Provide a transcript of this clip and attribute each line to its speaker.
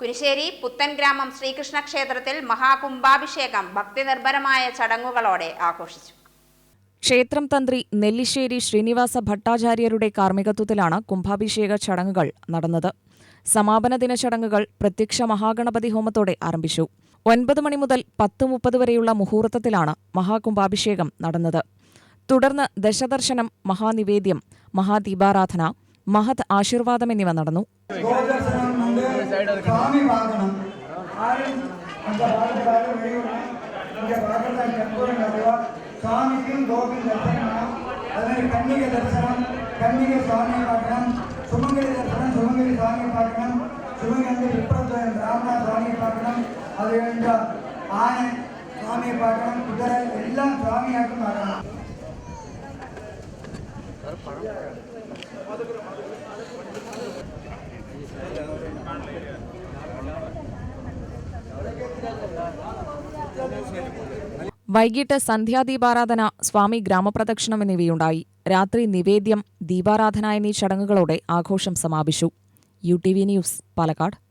Speaker 1: കുനിശ്ശേരി പുത്തൻഗ്രാമം ശ്രീകൃഷ്ണ ക്ഷേത്രത്തിൽ മഹാകുംഭാഭിഷേകം ഭക്തിനിർഭരമായ ചടങ്ങുകളോടെ ആഘോഷിച്ചു.
Speaker 2: ക്ഷേത്രം തന്ത്രി നെല്ലിശ്ശേരി ശ്രീനിവാസ ഭട്ടാചാര്യരുടെ കാർമ്മികത്വത്തിലാണ് കുംഭാഭിഷേക ചടങ്ങുകൾ നടന്നത്. സമാപന ദിന ചടങ്ങുകൾ പ്രത്യക്ഷ മഹാഗണപതി ഹോമത്തോടെ ആരംഭിച്ചു. ഒൻപത് മണി മുതൽ പത്ത് മുപ്പത് വരെയുള്ള മുഹൂർത്തത്തിലാണ് മഹാകുംഭാഭിഷേകം നടന്നത്. തുടർന്ന് ദശദർശനം മഹാനിവേദ്യം മഹാദീപാരാധന മഹത് ആശീർവാദം എന്നിവ നടന്നു.
Speaker 3: சாமி பார்க்கணும் அந்த பாடத்துக்காக வெளியூர்ல. இங்கே பார்க்கறது கண்பூரம் நிறைவா சுவாமிக்கும் கோவில் தரிசனம். அதே கன்னிகை தரிசனம் கன்னிகை சுவாமியை பார்க்கணும் சுமங்கலி தரிசனம் சுமங்கலி சுவாமியை பார்க்கணும் சிவகங்கை விப்ரத்துவம் ராமநாத் சுவாமியை பார்க்கணும் அது என்றால் ஆனை சுவாமியை பார்க்கணும் குதிரை எல்லாம் சுவாமியாக்கும் பார்க்கணும்
Speaker 2: വൈകിട്ട് സന്ധ്യാദീപാരാധന സ്വാമി ഗ്രാമപ്രദക്ഷിണം എന്നിവയുണ്ടായി. രാത്രി നിവേദ്യം ദീപാരാധന എന്നീ ചടങ്ങുകളോടെ ആഘോഷം സമാപിച്ചു. U T V news Palakkad.